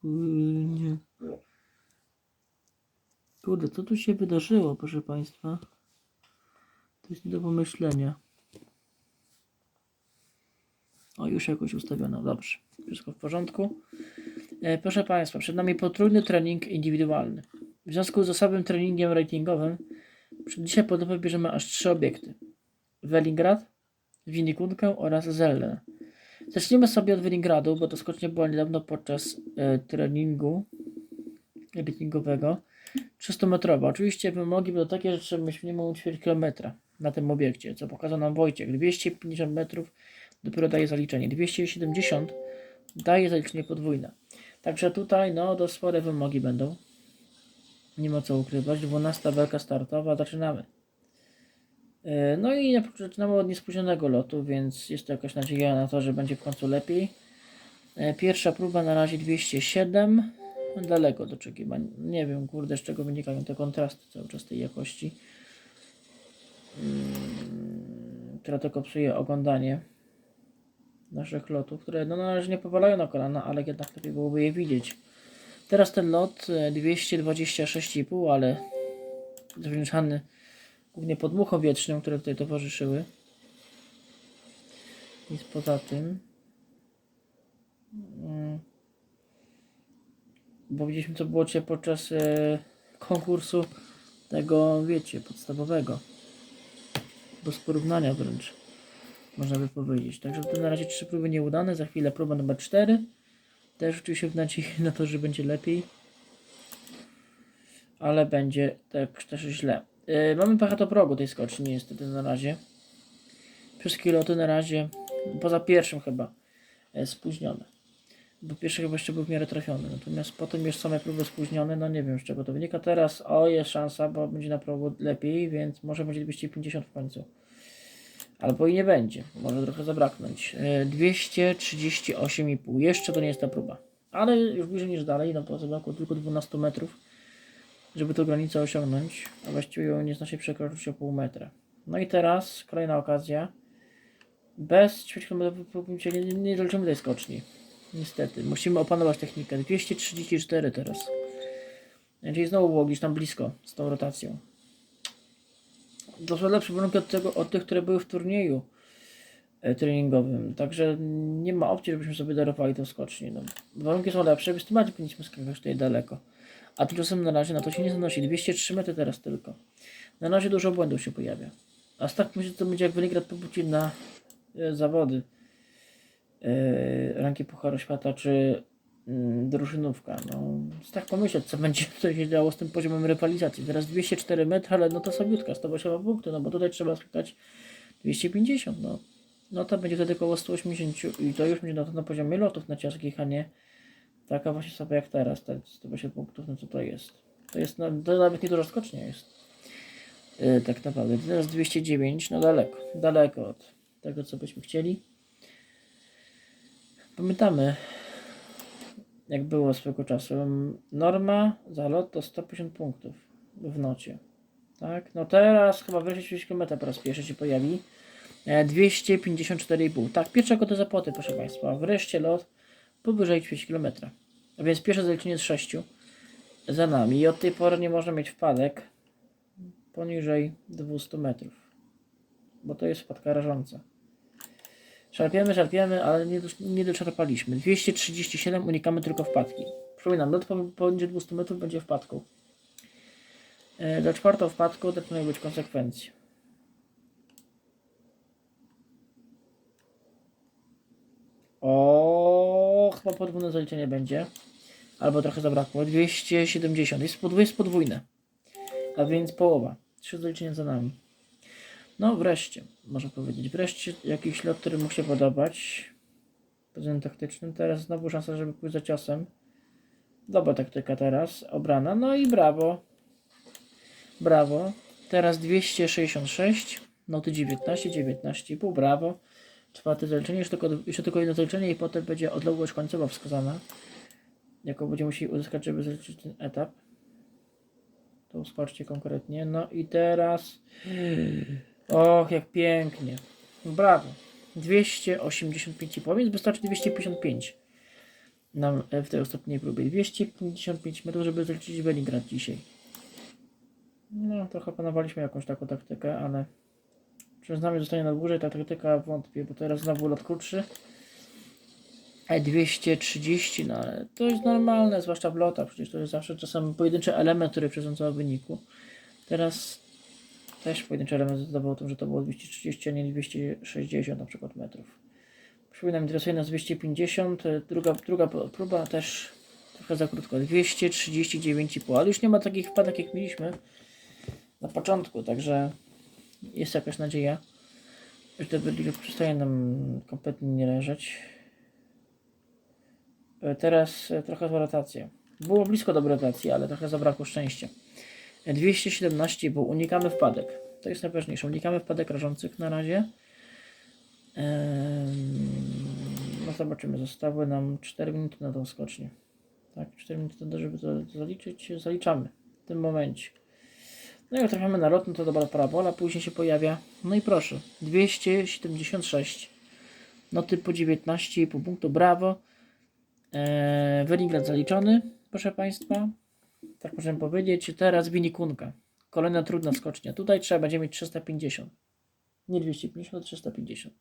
Płynie. Kurde, co tu się wydarzyło, proszę Państwa? To jest nie do pomyślenia. O, już jakoś ustawiono. Dobrze. Wszystko w porządku. E, proszę Państwa, przed nami potrójny trening indywidualny. W związku z osobowym treningiem ratingowym dzisiaj pod lupę bierzemy aż trzy obiekty. Wellingrad, Winikunkę oraz Zelle. Zaczniemy sobie od Wellingradu, bo to skocznie była niedawno podczas e, treningu ratingowego. 300-metrowa. Oczywiście wymogi będą takie, że trzeba mieć minimum ćwierć kilometra na tym obiekcie, co pokazał nam Wojciech. 250 metrów dopiero daje zaliczenie. 270 daje zaliczenie podwójne. Także tutaj no to spore wymogi będą. Nie ma co ukrywać. 12 belka startowa. Zaczynamy. Yy, No i na- zaczynamy od niespóźnionego lotu, więc jest to jakaś nadzieja na to, że będzie w końcu lepiej. Yy, Pierwsza próba na razie 207. Daleko do oczekiwań. Nie wiem, kurde, z czego wynikają te kontrasty cały czas tej jakości. Mm, która tylko psuje oglądanie naszych lotów, które no, na razie nie powalają na kolana, ale jednak lepiej byłoby je widzieć. Teraz ten lot e, 226,5, ale związany głównie podmuchom wietrznym, które tutaj towarzyszyły. Nic poza tym. Mm. Bo widzieliśmy co było dzisiaj podczas e, konkursu tego, wiecie, podstawowego. Bez porównania wręcz. Można by powiedzieć. Także to na razie trzy próby nieudane. Za chwilę próba numer 4. Też oczywiście w nadziei na to, że będzie lepiej. Ale będzie tak też źle. Yy, mamy pecha do progu tej skoczni niestety na razie. Wszystkie loty na razie, poza pierwszym chyba, e, spóźnione. Bo pierwszy chyba jeszcze był w miarę trafiony. Natomiast potem już same próby spóźnione, no nie wiem z czego to wynika. Teraz o jest szansa, bo będzie na progu lepiej, więc może będzie 250 w końcu. Albo i nie będzie. Może trochę zabraknąć. E, 238,5. Jeszcze to nie jest ta próba. Ale już bliżej niż dalej. No po zabrakło tylko 12 metrów, żeby tę granicę osiągnąć. A właściwie ją nie znacznie przekroczyć o pół metra. No i teraz kolejna okazja. Bez ćwierćkilometrowej próby nie, nie, nie doliczymy tej skoczni. Niestety. Musimy opanować technikę. 234 teraz. Czyli znowu było gdzieś tam blisko z tą rotacją. Są lepsze warunki od, tego, od tych, które były w turnieju e, treningowym. Także nie ma opcji, żebyśmy sobie darowali tą skocznię. No, warunki są lepsze, więc tym powinniśmy skakać tutaj daleko. A tymczasem na razie na to się nie zanosi. 203 metry teraz tylko. Na razie dużo błędów się pojawia. A tak myślę, że to będzie jak Weligrad powróci na e, zawody e, ranki Pucharu Świata, czy mm, drużynówka. No, tak pomyśleć, co będzie tutaj się działo z tym poziomem rywalizacji. Teraz 204 metry, ale no to sobiutka, 108 punktów, no bo tutaj trzeba skakać 250, no. No to będzie wtedy około 180 i to już będzie na, na poziomie lotów na ciaskich, a nie taka właśnie sobie jak teraz, te 108 punktów, no co to jest? To jest, no, to nawet nie dużo skocznie jest. Yy, tak naprawdę. Teraz 209, no daleko, daleko od tego, co byśmy chcieli. Pamiętamy, jak było swego czasu. Norma za lot to 150 punktów w nocie. Tak? No teraz chyba wreszcie 30 km po raz pierwszy się pojawi. E, 254,5. Tak, pierwsza kota zapłaty, proszę Państwa. Wreszcie lot powyżej 30 km. A więc pierwsze zaliczenie z 6 za nami. I od tej pory nie można mieć wpadek poniżej 200 metrów. Bo to jest wpadka rażąca. Szarpiemy, szarpiemy, ale nie, dosz- nie doczerpaliśmy. 237 unikamy tylko wpadki. Przypominam, lot po- poniżej 200 metrów będzie wpadką. E, Za czwartą wpadką zaczynają być konsekwencje. O, chyba podwójne zaliczenie będzie. Albo trochę zabrakło. 270. Jest, jest podwójne. A więc połowa. Trzy zaliczenia za nami. No wreszcie, można powiedzieć. Wreszcie jakiś lot, który mógł się podobać. Pod względem taktycznym. Teraz znowu szansa, żeby pójść za ciosem. Dobra taktyka teraz. Obrana. No i brawo. Brawo. Teraz 266. Noty 19, 19,5. Brawo. Czwarte zaliczenie. Jeszcze tylko, jeszcze tylko jedno zaliczenie i potem będzie odległość końcowa wskazana. Jaką będziemy musieli uzyskać, żeby zaliczyć ten etap. To skoczcie konkretnie. No i teraz. Och, jak pięknie. Brawo. 285,5, więc wystarczy 255. nam e, w tej ostatniej próbie. 255 metrów, żeby zaliczyć Benigrad dzisiaj. No, trochę panowaliśmy jakąś taką taktykę, ale czy z nami zostanie na dłużej ta taktyka wątpię, bo teraz znowu lot krótszy. E 230, no ale to jest normalne, zwłaszcza w lotach, przecież to jest zawsze czasem pojedynczy element, który przesądza o wyniku. Teraz też pojedynczy element zdecydował o tym, że to było 230, a nie 260 na przykład metrów. Przypominam, interesuje nas 250, e, druga, druga próba też trochę za krótko, 239,5, ale już nie ma takich wpadek jak mieliśmy na początku, także jest jakaś nadzieja, że ten Berlin przestaje nam kompletnie nie leżeć. E, Teraz e, trochę zła rotacja. Było blisko do rotacji, ale trochę zabrakło szczęścia. E, 217, bo unikamy wpadek. To jest najważniejsze. Unikamy wpadek rażących na razie. No zobaczymy. Zostały nam 4 minuty na tą skocznię. Tak, 4 minuty, żeby to zaliczyć. Zaliczamy w tym momencie. No jak trafiamy na lot, no to dobra parabola później się pojawia. No i proszę, 276. Noty po 19,5 punktu, brawo. Eee, Weringrad zaliczony, proszę Państwa. Tak możemy powiedzieć. Teraz Winikunka. Kolejna trudna skocznia. Tutaj trzeba będzie mieć 350. Nie 250, ale 350.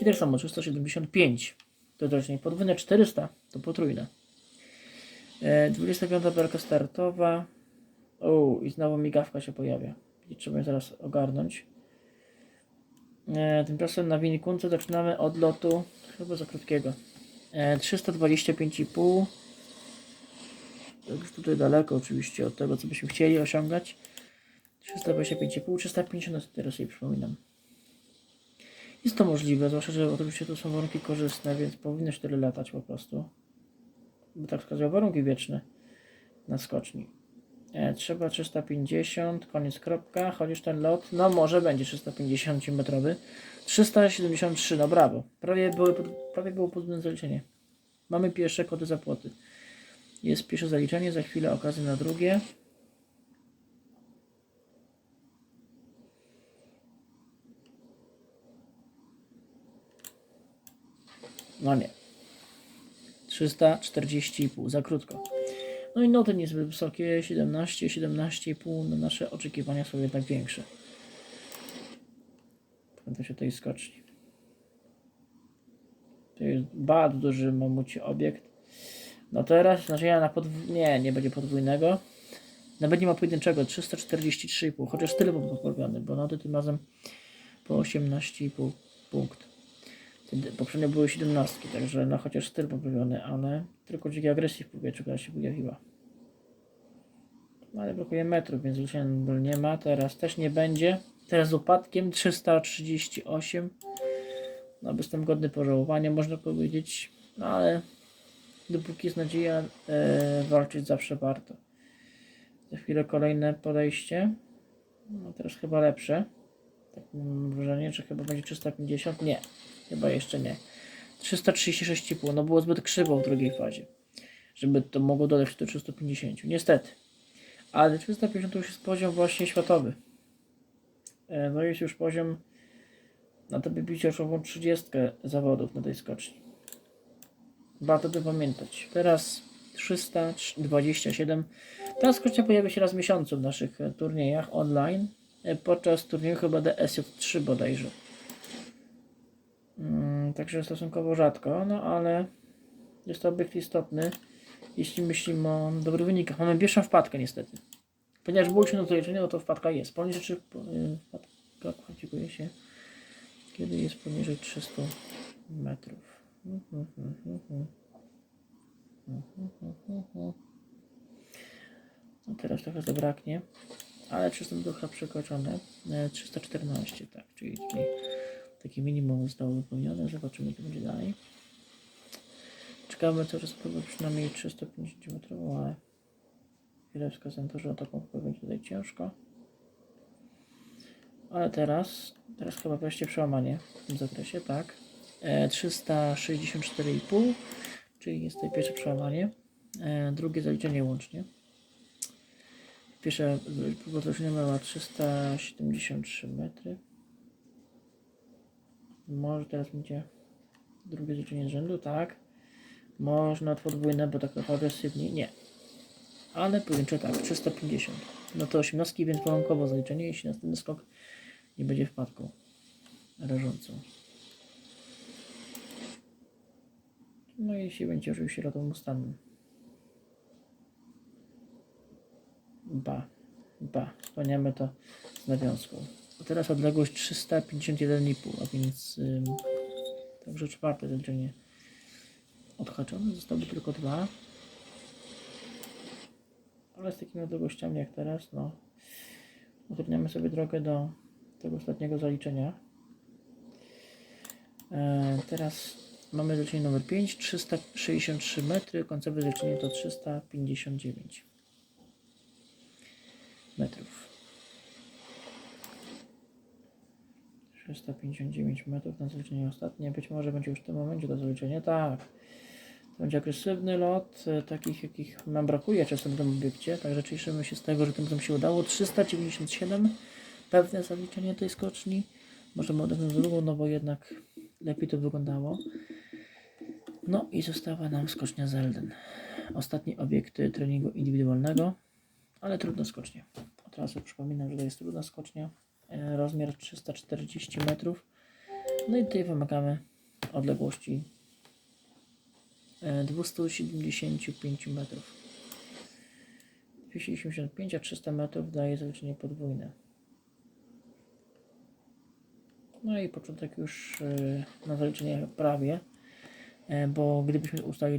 I tak samo 375. To też nie podwójne 400, to potrójne. E, 25 belka startowa. O, i znowu migawka się pojawia. I trzeba ją zaraz ogarnąć. E, tymczasem na Winikunce zaczynamy od lotu chyba za krótkiego. E, 325,5. To już tutaj daleko oczywiście od tego, co byśmy chcieli osiągać. 325,5, 350 teraz sobie przypominam. Jest to możliwe, zwłaszcza, że oczywiście tu są warunki korzystne, więc powinno się tyle latać po prostu. Bo tak wskazują warunki wieczne na skoczni. E, trzeba 350, koniec kropka, chociaż ten lot, no może będzie 350 metrowy. 373, no brawo. Prawie, były, prawie było podwójne zaliczenie. Mamy pierwsze kody zapłaty. Jest pierwsze zaliczenie, za chwilę okazja na drugie. No nie. 340,5, za krótko. No i noty niezbyt wysokie, 17, 17,5, no nasze oczekiwania są jednak większe. Pamiętam się tej skoczni. To jest bardzo duży mamuci obiekt. No teraz nadzieja na podwójnego, nie, nie będzie podwójnego. Nawet nie ma pojedynczego, 343,5, chociaż tyle był poprawiony, bo noty tym razem po 18,5 punkt. Poprzednio były 17, także no chociaż styl poprawiony, ale tylko dzięki agresji w powietrzu, która się pojawiła. No ale brakuje metrów, więc Lucian nie ma, teraz też nie będzie. Teraz z upadkiem 338. No jestem godny pożałowania, można powiedzieć, no ale dopóki jest nadzieja, e, walczyć zawsze warto. Za chwilę kolejne podejście. No teraz chyba lepsze. Tak mam wrażenie, że chyba będzie 350. Nie, chyba jeszcze nie. 336,5. No było zbyt krzywo w drugiej fazie. Żeby to mogło dodać do 350. Niestety. Ale 350 to już jest poziom właśnie światowy. E, No jest już poziom na to by bić oczową 30 zawodów na tej skoczni. Warto to pamiętać. Teraz 327. Ta skocznia pojawia się raz w miesiącu w naszych e, turniejach online. e, Podczas turnieju chyba DSJ3 bodajże. Także stosunkowo rzadko, no ale jest to obiekt istotny, jeśli myślimy o dobrych wynikach. Mamy pierwszą wpadkę niestety. Ponieważ było się na zaliczenie, no to wpadka jest. Poniżej czy y, wpadka kwalifikuje się, kiedy jest poniżej 300 metrów. No teraz trochę zabraknie, ale 300 trochę przekroczone. E, 314, tak, czyli tutaj takie minimum zostało wypełnione. Zobaczymy, co będzie dalej. Czekamy czas próbę przynajmniej 350 metrową, ale chwilę wskazałem to, że taką próbę będzie tutaj ciężko. Ale teraz, teraz chyba wreszcie przełamanie w tym zakresie, tak. E, 364,5, czyli jest tutaj pierwsze przełamanie. E, drugie zaliczenie łącznie. Pierwsza próba zaliczenia miała 373 metry. Może teraz będzie Drugie zliczenie z rzędu, tak. Można podwójne, bo tak agresywnie, nie. Ale pojedyncze tak, 350. No to 18, więc warunkowo zaliczenie, jeśli następny skok nie będzie wpadką rażącą. No i jeśli będzie oczywiście lotą ustaną. Ba, ba, spełniamy to z nawiązką. Teraz odległość 351,5, a więc ym, także czwarte zaliczenie odhaczone. Zostały tylko dwa. Ale z takimi odległościami jak teraz, no utrudniamy sobie drogę do tego ostatniego zaliczenia. E, teraz mamy zaliczenie numer 5, 363 metry, końcowe zaliczenie to 359 metrów. 359 metrów na zaliczenie ostatnie. Być może będzie już w tym momencie to zaliczenie. Tak. To będzie agresywny lot, e, takich jakich nam brakuje czasem w tym obiekcie. Także cieszymy się z tego, że tym razem się udało. 397 pewne zaliczenie tej skoczni. Możemy odetchnąć drugą, no bo jednak lepiej to wyglądało. No i została nam skocznia Zelden. Ostatni obiekt treningu indywidualnego, ale trudna skocznia. Od razu przypominam, że to jest trudna skocznia. E, Rozmiar 340 metrów. No i tutaj wymagamy odległości e, 275 metrów. 275 a 300 metrów daje zaliczenie podwójne. No i początek już y, na zaliczenie prawie, e, bo gdybyśmy ustali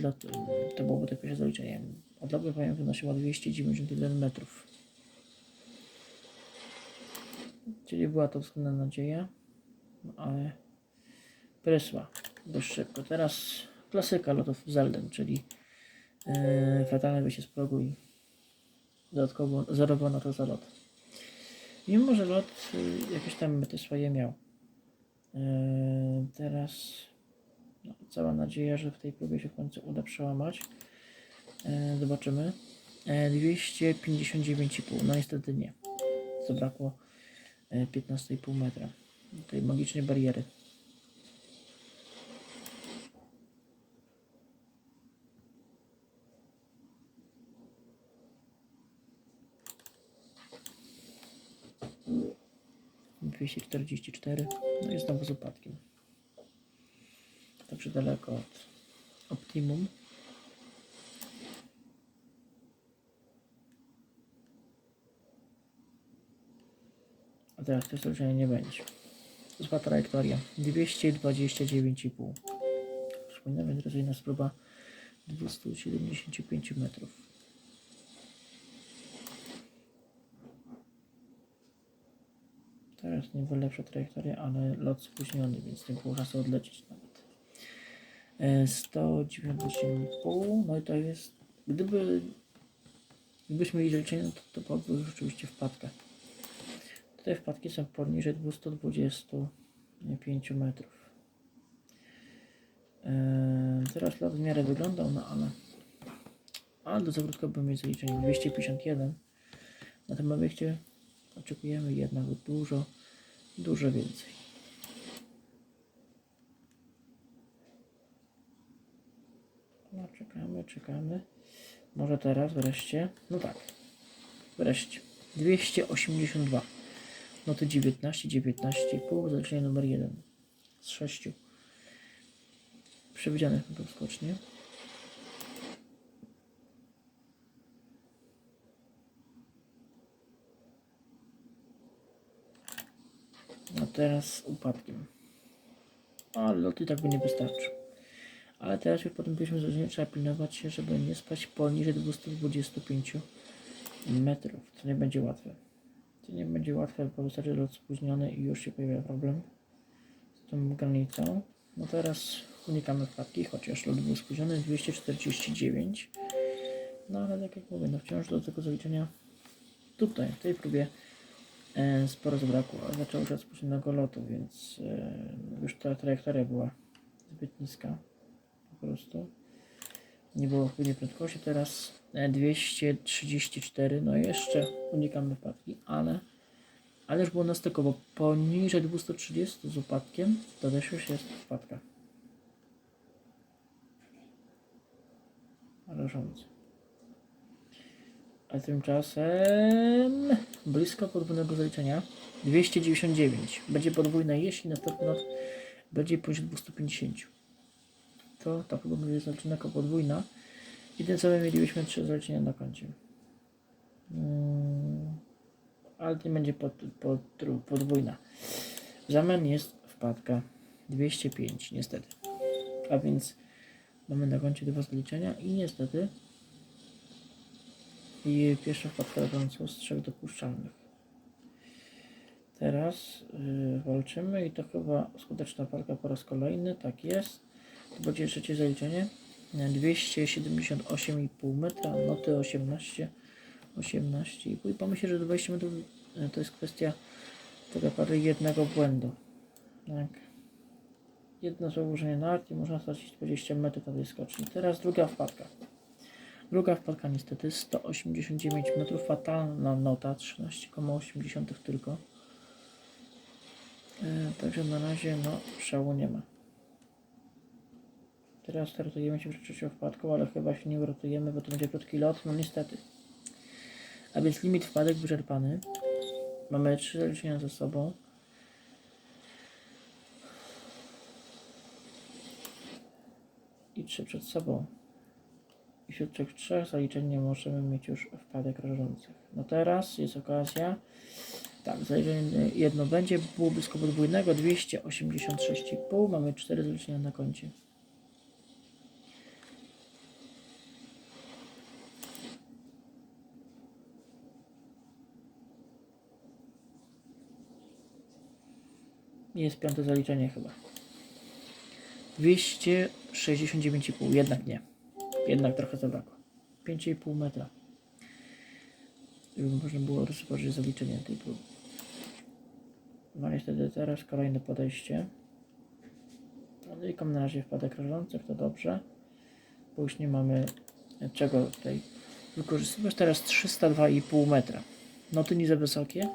to byłoby to pierwsze zaliczenie. Odległość powiem wynosiła 291 metrów. Czyli była to względna nadzieja, no ale prysła dość szybko. Teraz klasyka lotów Zelden, czyli yy, fatalne wyjście z progu i dodatkowo zarobiono to za lot. Mimo, że lot y, jakieś tam mety swoje miał. Yy, teraz no, cała nadzieja, że w tej próbie się w końcu uda przełamać. Yy, zobaczymy. Yy, 259,5. No niestety nie. Zabrakło yy, 15,5 metra. Tej magicznej bariery. Dwieście czterdzieści cztery. No i znowu z upadkiem. Także daleko od optimum. Teraz to zdarzenia nie będzie. Zła trajektoria. 229,5. Przypominam, że teraz jest próba 275 metrów. Teraz niby lepsza trajektoria, ale lot spóźniony, więc nie było czasu odlecieć nawet. E, 198,5, no i to jest, gdyby, gdybyśmy mieli liczenie, to, to byłaby rzeczywiście wpadka. Wpadki są poniżej 225 metrów. Teraz lot w miarę wyglądał, no ale, ale do zawrótka bym mieć zaliczenie 251. Na tym obiekcie oczekujemy jednak dużo, dużo więcej. No, czekamy, czekamy. Może teraz wreszcie. No tak. Wreszcie. 282. No to 19, 19,5. Zaliczenie numer 1 z 6 przewidzianych na tą skocznię. No teraz upadkiem. Ale lot i tak by nie wystarczył. Ale teraz już po tym pierwszym zdarzeniu trzeba pilnować się, żeby nie spaść poniżej 225 metrów. To nie będzie łatwe. To nie będzie łatwe, bo wystarczy lot spóźniony i już się pojawia problem z tą granicą. No teraz unikamy wpadki, chociaż lot był spóźniony 249. No ale tak jak mówię, no wciąż do tego zaliczenia tutaj, w tej próbie e, sporo zabrakło, ale zaczęło się od spóźnionego lotu, więc e, już ta trajektoria była zbyt niska po prostu. Nie było odpowiedniej prędkości. Teraz 234, no jeszcze unikam wypadki, ale ale już było nastykowo poniżej 230 z upadkiem, to też już jest upadka. Rażący. A tymczasem blisko podwójnego zaliczenia 299. Będzie podwójne, jeśli następny lot będzie poniżej 250. To ta próba będzie zaliczona jako podwójna. I tym samym mielibyśmy trzy zaliczenia na koncie. Mm, ale to będzie pod, pod, podwójna. W zamian jest wpadka 205, niestety. A więc mamy na koncie dwa zaliczenia i niestety i pierwsza wpadka rażąca z trzech dopuszczalnych. Teraz yy, walczymy i to chyba skuteczna walka po raz kolejny, tak jest. To będzie trzecie zaliczenie. 278,5 metra, noty 18, 18,5 i pomyślę, że 20 metrów yy, to jest kwestia tak naprawdę jednego błędu. Tak. Jedno założenie na art i można stracić 20 metrów na tej skoczni. Teraz druga wpadka. Druga wpadka niestety 189 metrów, fatalna nota 13,8 tylko. E, także na razie no szału nie ma. Teraz startujemy się przed wpadką, ale chyba się nie uratujemy, bo to będzie krótki lot, no niestety. A więc limit wpadek wyczerpany. Mamy trzy zaliczenia ze sobą. I trzy przed sobą. I wśród tych trzech zaliczeń nie możemy mieć już wpadek rażących. No teraz jest okazja. Tak, zaliczenie jedno będzie, było blisko podwójnego, 286,5. Mamy cztery zaliczenia na koncie. Jest piąte zaliczenie chyba. 269,5. Jednak nie. Jednak trochę zabrakło. 5,5 metra. Żeby można było rozpocząć zaliczenie tej próby. No niestety teraz kolejne podejście. Odliczam na razie wpadek rażących, to dobrze. Bo już nie mamy czego tutaj wykorzystywać. Teraz 302,5 metra. Noty nie za wysokie.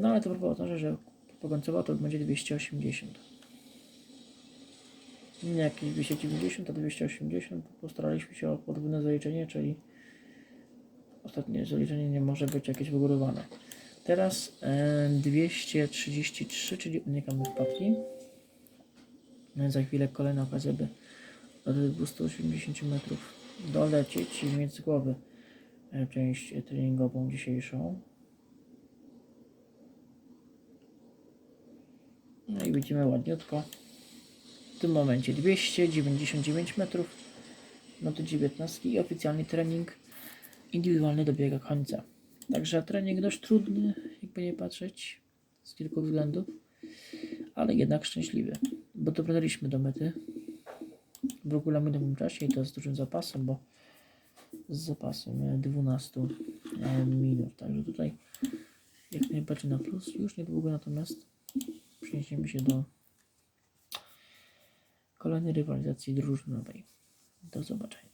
No ale to oznacza, że pokońcowo to będzie 280. Nie jakieś 290, a 280. Postaraliśmy się o podwójne zaliczenie, czyli ostatnie zaliczenie nie może być jakieś wygórowane. Teraz e, 233, czyli unikamy wpadki. No za chwilę kolejna okazja, by do tych 280 metrów dolecieć i mieć z głowy e, część treningową dzisiejszą. No i widzimy ładniutko. W tym momencie 299 metrów, no to 19 i oficjalny trening indywidualny dobiega końca. Także trening dość trudny, jakby nie patrzeć, z kilku względów, ale jednak szczęśliwy, bo doprowadziliśmy do mety w regulaminowym czasie i to z dużym zapasem, bo z zapasem e, 12 e, minut. Także tutaj jak najbardziej na plus. Już niedługo natomiast przeniesiemy się do kolejnej rywalizacji drużynowej. Do zobaczenia.